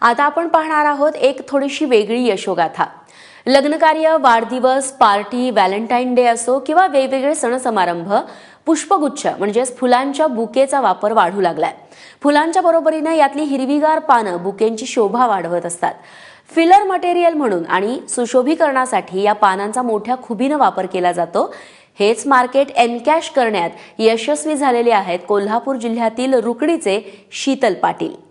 आता आपण पाहणार आहोत एक थोडीशी वेगळी यशोगाथा. लग्नकार्य वाढदिवस पार्टी व्हॅलेंटाईन डे असो किंवा वेगवेगळे सण समारंभ पुष्पगुच्छ म्हणजेच फुलांच्या बुकेचा वापर वाढू लागलाय. फुलांच्या बरोबरीनं यातली हिरवीगार पानं बुकेंची शोभा वाढवत असतात. फिलर मटेरियल म्हणून आणि सुशोभीकरणासाठी या पानांचा मोठ्या खुबीनं वापर केला जातो. हेच मार्केट एनकॅश करण्यात यशस्वी झालेले आहेत कोल्हापूर जिल्ह्यातील रुकडीचे शीतल पाटील.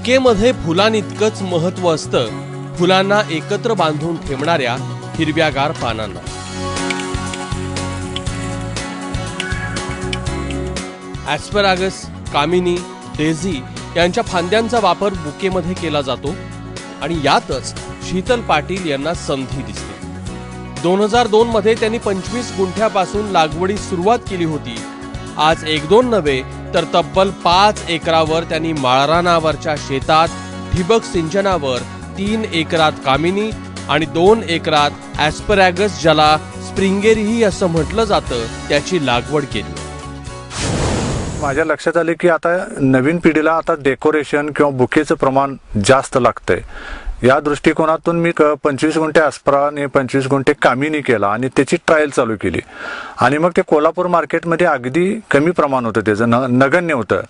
बुकेमध्ये फुलांइतकंच महत्त्व असतं. फुलांना एकत्र बांधून ठेवणाऱ्या हिरव्यागार पानांना. ॲस्परागस कामिनी डेझी यांच्या फांद्यांचा वापर बुकेमध्ये केला जातो आणि यातच शीतल पाटील यांना संधी दिसते. दोन हजार दोन मध्ये त्यांनी पंचवीस गुंठ्यापासून लागवडी सुरुवात केली होती. आज एक दोन नव्हे तर तब्बल पाच एकरावर त्यांनी माळरानावरच्या शेतात ठिबक सिंचनावर तीन एकरात कामिनी आणि दोन एकरात ॲस्परॅगस ज्याला स्प्रिंगेरीही असं म्हटलं जातं त्याची लागवड केली. माझ्या लक्षात आले की आता नवीन पिढीला आता डेकोरेशन किंवा बुकेचं प्रमाण जास्त लागतंय. या दृष्टिकोनातून मी क- पंचवीस गुंठे अस्परा पंचवीस गुंठे कामिनी केला आणि त्याची ट्रायल चालू केली. आणि मग ते कोल्हापूर मार्केटमध्ये अगदी कमी प्रमाण होतं त्याचं न नगण्य होतं.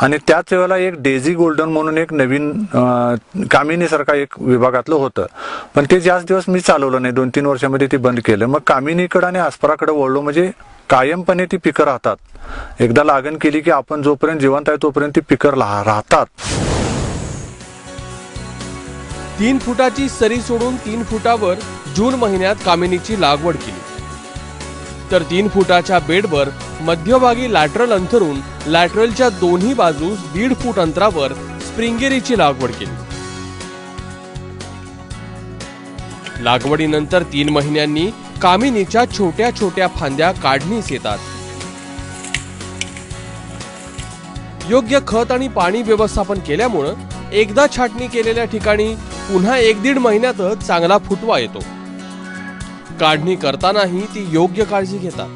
आणि त्याच वेळेला एक डेझी गोल्डन म्हणून एक नवीन कामिनीसारखा एक विभागातलं होतं. पण ते जास्त दिवस मी चालवलं नाही. दोन तीन वर्षामध्ये ते बंद केलं. मग कामिनीकडं आणि अस्पराकडे वळलो म्हणजे कायमपणे ती पिकं राहतात. एकदा लागण केली की आपण जोपर्यंत जिवंत आहे तोपर्यंत ती पिकर राहतात. तीन फुटाची सरी सोडून तीन फुटावर जून महिन्यात कामिनीची लागवड केली. तर तीन फुटाच्या बेडवर मध्यभागी लॅटरल अंथरून लॅटरलच्या दोन्ही बाजूस दीड फूट अंतरावर स्प्रिंगेरीची लागवड केली. लागवडीनंतर तीन महिन्यांनी कामिनीच्या छोट्या छोट्या फांद्या काढणीस येतात. योग्य खत आणि पाणी व्यवस्थापन केल्यामुळं एकदा छाटणी केलेल्या ठिकाणी पुन्हा एक दीड महिन्यातच चांगला फुटवा येतो. काढणी करतानाही ती योग्य काळजी घेतात.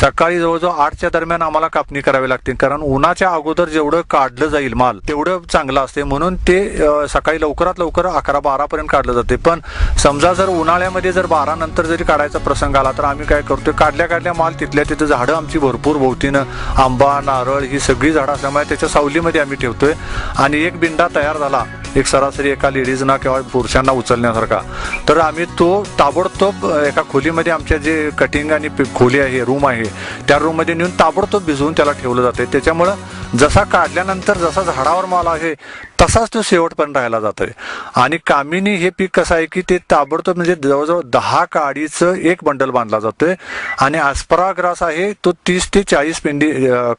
सकाळी जवळजवळ आठच्या दरम्यान आम्हाला कापणी करावी लागते. कारण उन्हाच्या अगोदर जेवढं काढलं जाईल माल तेवढं चांगलं असते. म्हणून ते सकाळी लवकरात लवकर अकरा बारा पर्यंत काढलं जाते. पण समजा जर उन्हाळ्यामध्ये जर बारा नंतर जरी काढायचा प्रसंग आला तर आम्ही काय करतोय काढल्या काढल्या माल तिथल्या तिथं झाडं आमची भरपूर भोवतीनं आंबा नारळ ही सगळी झाडं असल्यामुळे त्याच्या सावलीमध्ये आम्ही ठेवतोय. आणि एक बिंडा तयार झाला एक सरासरी एका लेडीजना किंवा पुरुषांना उचलण्यासारखा. तर आम्ही तो ताबडतोब एका खोलीमध्ये आमच्या जे कटिंग आणि खोली आहे रूम आहे त्या रूममध्ये नेऊन ताबडतोब भिजवून त्याला ठेवलं जाते त्याच्यामुळं जसा काढल्यानंतर जसा झाडावर माल आहे तसाच तो शेवटपर्यंत राहायला जातोय. आणि कामिनी हे पीक कसं आहे की ते ताबडतोब म्हणजे जवळजवळ दहा काडीचं एक बंडल बांधला जातोय. आणि आस्पराग्रास आहे तो तीस ते चाळीस पेंडी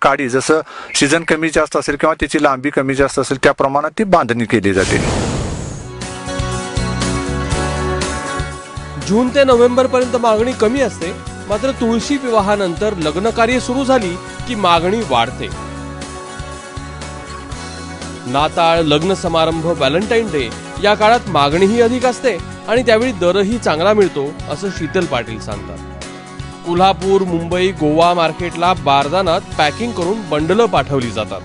काडी जसं सीझन कमी जास्त असेल किंवा त्याची लांबी कमी जास्त असेल त्या प्रमाणात ती बांधणी केली जाते. जून ते नोव्हेंबर पर्यंत मागणी कमी असते. मात्र तुळशी विवाहानंतर लग्न कार्य सुरू झाली की मागणी वाढते. नाताळ लग्न समारंभ व्हॅलेंटाईन डे या काळात मागणीही अधिक असते आणि त्यावेळी दरही चांगला मिळतो असं शीतल पाटील सांगतात. कोल्हापूर मुंबई गोवा मार्केटला बारदानात पॅकिंग करून बंडलं पाठवली जातात.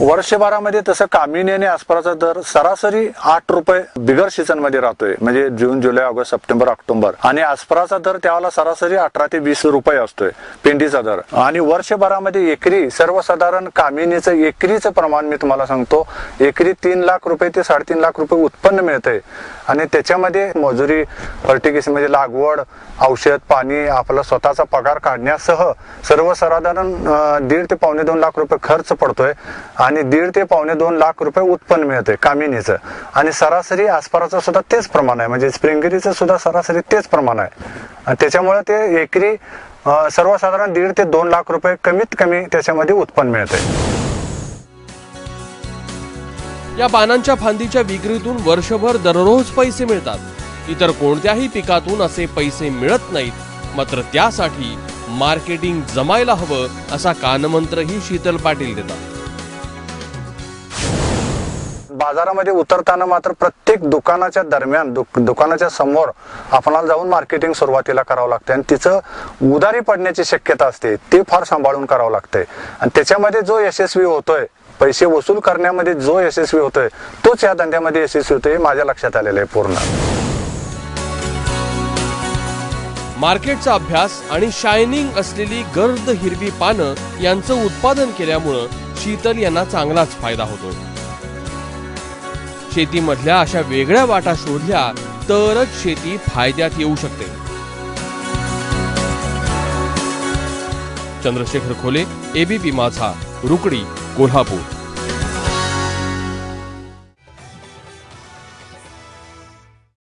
वर्षभरामध्ये तसं कामिनी आणि आसपासचा दर सरासरी आठ रुपये बिगर सीझनमध्ये राहतोय. म्हणजे जून जुलै ऑगस्ट सप्टेंबर ऑक्टोबर. आणि आसपासचा दर त्याला सरासरी अठरा ते वीस रुपये असतोय पेंडीचा दर. आणि वर्षभरामध्ये एकरी सर्वसाधारण कामिनीचं एकरीचं प्रमाण मी तुम्हाला सांगतो एकरी तीन लाख रुपये ते साडेतीन लाख रुपये उत्पन्न मिळतंय. आणि त्याच्यामध्ये मजुरी फर्टिगेशन म्हणजे लागवड औषध पाणी आपला स्वतःचा पगार काढण्यासह सर्वसाधारण दीड ते पावणे दोन लाख रुपये खर्च पडतोय. आणि दीड ते पावणे दोन लाख रुपये उत्पन्न मिळते कामिनीचं. आणि सरासरी आसपाराचं सुद्धा तेच प्रमाण आहे. म्हणजे स्प्रिंगरीचं सुद्धा सरासरी तेच प्रमाण आहे. त्याच्यामुळे ते एकरी सर्वसाधारण दीड ते दोन लाख रुपये कमीत कमी त्याच्यामध्ये उत्पन्न मिळतंय. या पानांच्या फांदीच्या विक्रीतून वर्षभर दररोज पैसे मिळतात. इतर कोणत्याही पिकातून असे पैसे मिळत नाहीत. मात्र त्यासाठी मार्केटिंग जमायला हवं असा कानमंत्रही शीतल पाटील देतात. बाजारामध्ये उतरताना मात्र प्रत्येक दुकानाच्या दरम्यान दुक- दुकानाच्या समोर आपणाला जाऊन मार्केटिंग सुरुवातीला करावं लागते आणि तिचं उदारी पडण्याची शक्यता असते. ते फार सांभाळून करावं लागतंय. आणि त्याच्यामध्ये जो यशस्वी होतोय पैसे वसूल करण्यामध्ये जो यशस्वी होतोय तोच या धंद्यामध्ये यशस्वी होतोय हे माझ्या लक्षात आलेलं आहे पूर्ण. मार्केटचा अभ्यास आणि शायनिंग असलेली गर्द हिरवी पानं यांचं उत्पादन केल्यामुळं शीतल यांना चांगलाच फायदा होतो शेतीमधल्या अशा वेगळ्या वाटा शोधल्या तरच शेती फायद्यात येऊ शकते. चंद्रशेखर खोले एबीपी माझा रुकडी कोल्हापूर.